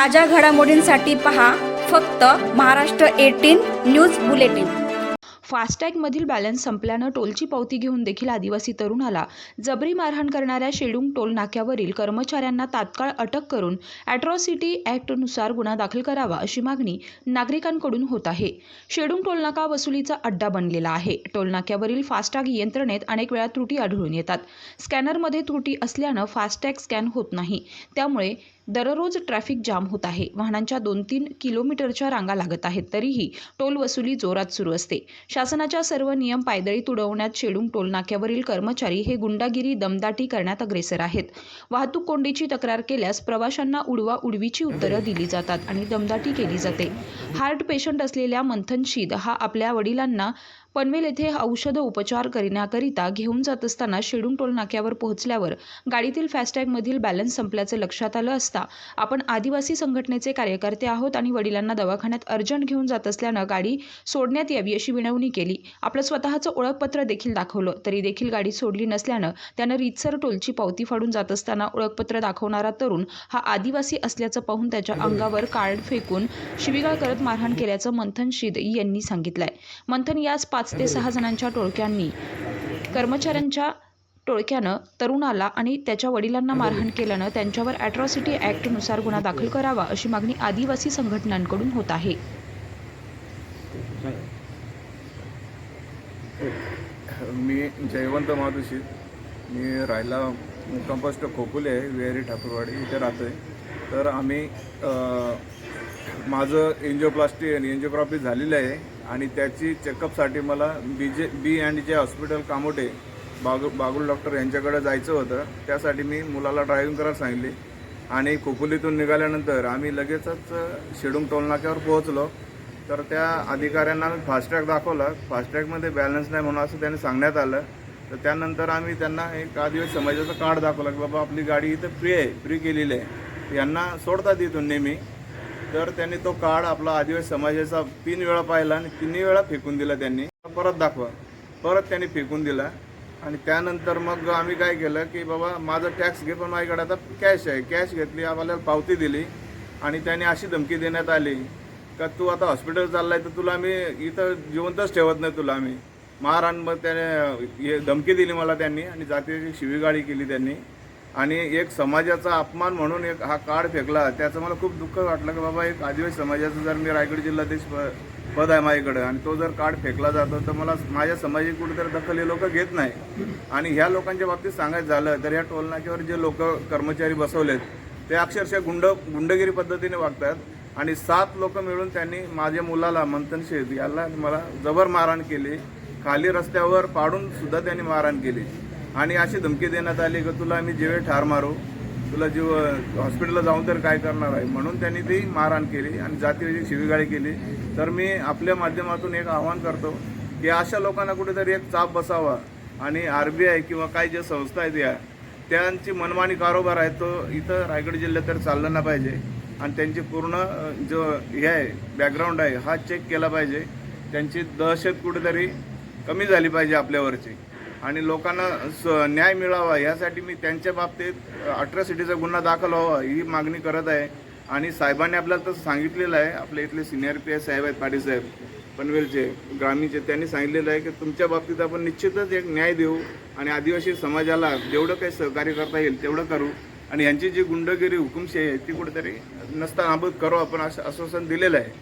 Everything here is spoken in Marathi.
ताज्या घडामोडींसाठी पहा फक्त महाराष्ट्र एटीन न्यूज बुलेटिन. फास्टॅगमधील बॅलन्स संपल्यानं टोलची पावती घेऊन देखील आदिवासी तरुणाला जबरी मारहाण करणाऱ्या शेडुंग टोल नाक्यावरील कर्मचाऱ्यांना तात्काळ अटक करून अॅट्रॉसिटी ॲक्टनुसार गुन्हा दाखल करावा अशी मागणी नागरिकांकडून होत आहे. शेडुंग टोलनाका वसुलीचा अड्डा बनलेला आहे. टोलनाक्यावरील फास्टॅग यंत्रणेत अनेक वेळा त्रुटी आढळून येतात. स्कॅनरमध्ये त्रुटी असल्यानं फास्टॅग स्कॅन होत नाही. त्यामुळे दररोज ट्रॅफिक जाम होत आहे. वाहनांच्या दोन तीन किलोमीटरच्या रांगा लागत आहेत. तरीही टोल वसुली जोरात सुरू असते. शासनाच्या सर्व नियम पायदळी तुडवण्यात शेडूंग टोलनाक्यावरील कर्मचारी हे गुंडागिरी दमदाटी करण्यात अग्रेसर आहेत. वाहतूक कोंडीची तक्रार केल्यास प्रवाशांना उडवा उडवीची उत्तरं दिली जातात आणि दमदाटी केली जाते. हार्ट पेशंट असलेल्या मंथन शीद हा आपल्या वडिलांना पनवेल येथे औषध उपचार करण्याकरिता घेऊन जात असताना शेडूंग टोल नाक्यावर पोहोचल्यावर गाडीतील फास्टॅगमधील बॅलन्स संपल्याचं लक्षात आलं असता आपण आदिवासी संघटनेचे कार्यकर्ते आहोत आणि वडिलांना दवाखान्यात अर्जंट घेऊन जात असल्यानं गाडी सोडण्यात यावी अशी विनवणी केली. आपलं स्वतःचं ओळखपत्र देखील दाखवलं तरी देखील गाडी सोडली नसल्यानं त्यानं रीतसर टोलची पावती फाडून जात असताना ओळखपत्र दाखवणारा तरुण हा आदिवासी असल्याचं पाहून त्याच्या अंगावर कार्ड फेकून शिवीगाळ करत मारहाण केल्याचं मंथन शिद यांनी सांगितलंय. मंथन याच पाच ते सहा जणांच्या टोळक्यांनी कर्मचाऱ्यांच्या टोळक्यानं तरुणाला आणि त्याच्या वडिलांना मारहाण केल्यानं त्यांच्यावर अॅट्रॉसिटी ॲक्टनुसार गुन्हा दाखल करावा अशी मागणी आदिवासी संघटनांकडून होत आहे. मी जयवंत माधुशी मी राहायला मुक्कामपोस्ट खोकुले आहे विहारी ठाकूरवाडी इथे राहतो आहे तर आम्ही माझं एन्जिओप्लास्टी आणि एन्जिओग्राफी झालेलं आहे. आणि त्याची चेकअपसाठी मला B J B and J hospital Kamothe बागु बागुल डॉक्टर यांच्याकडे जायचं होतं. त्यासाठी मी मुलाला ड्रायव्हिंग करायला सांगितली. आणि खोपोलीतून निघाल्यानंतर आम्ही लगेचच शेडूंग टोलनाक्यावर पोहोचलो. तर त्या अधिकाऱ्यांना आम्ही फास्टॅग दाखवला. फास्टॅगमध्ये बॅलन्स नाही म्हणून असं त्यांनी सांगण्यात आलं. तर त्यानंतर आम्ही त्यांना एक आदिवासी समाजाचं कार्ड दाखवलं की बाबा आपली गाडी इथं फ्री आहे फ्री केलेली आहे. यांना सोडतात इथून नेहमी. तर त्यांनी तो कार्ड आपला आदिवासी समाजाचा तीन वेळा पाहिला आणि तिन्ही वेळा फेकून दिला त्यांनी. परत दाखवा. परत त्यांनी फेकून दिला. आणि त्यानंतर मग आम्ही काय केलं की बाबा माझा टॅक्स घे पण माझ्याकडे आता कॅश आहे. कॅश घेतली आम्हाला पावती दिली आणि त्याने अशी धमकी देण्यात आली का तू आता हॉस्पिटल चाललाय तर तुला आम्ही इथं जिवंतच ठेवत नाही तुला आम्ही. महाराण मग त्याने हे धमकी दिली मला त्यांनी आणि जातीची शिवीगाळी केली त्यांनी. आणि एक समाजाचा अपमान म्हणून एक हा कार्ड फेकला त्याचं मला खूप दुःख वाटलं की बाबा एक आदिवासी समाजाचं जर मी रायगड जिल्हाधीश पद आहे माझ्याकडं आणि तो जर कार्ड फेकला जातो तर मला माझ्या समाजाची कुठेतरी दखल हे लोक घेत नाही. आणि ह्या लोकांच्या बाबतीत सांगायचं झालं तर ह्या टोलनाक्यावर जे लोक कर्मचारी बसवलेत ते अक्षरशः गुंड गुंडगिरी पद्धतीने वागतात आणि सात लोक मिळून त्यांनी माझ्या मुलाला मंथन शेत याला मला जबर मारहाण केली खाली रस्त्यावर पाडून सुद्धा त्यांनी मारहाण केली. आणि अशी धमकी देण्यात आली की तुला आम्ही जेवे ठार मारू तुला जीव हॉस्पिटलला जाऊन तर काय करणार आहे? म्हणून त्यांनी ती मारहाण केली आणि जातीची शिवीगाळी केली. तर मी आपल्या माध्यमातून एक आवाहन करतो की अशा लोकांना कुठेतरी एक चाप बसावा आणि आर बी आय किंवा काही ज्या संस्था आहेत या त्यांची मनमानी कारोबार आहे तो इथं रायगड जिल्ह्यात तर चालला ना पाहिजे. आणि त्यांची पूर्ण जो हे आहे बॅकग्राऊंड आहे हा चेक केला पाहिजे. त्यांची दहशत कुठेतरी कमी झाली पाहिजे आपल्यावरची. आणि लोकांना स न्याय मिळावा यासाठी मी त्यांच्या बाबतीत अट्रॉसिटीचा गुन्हा दाखल व्हावा ही मागणी करत आहे. आणि साहेबांनी आपल्याला तसं सांगितलेलं आहे आपल्या इथले सिनियर पी एस साहेब आहेत पाटील साहेब पनवेलचे ग्रामीणचे त्यांनी सांगितलेलं आहे की तुमच्या बाबतीत आपण निश्चितच एक न्याय देऊ आणि आदिवासी समाजाला जेवढं काही सहकार्य करता येईल तेवढं करू. आणि यांची जी गुंडगिरी हुकुमशाही आहे ती कुठेतरी नसता नाबूद करू आपण असं आश्वासन दिलेलं आहे.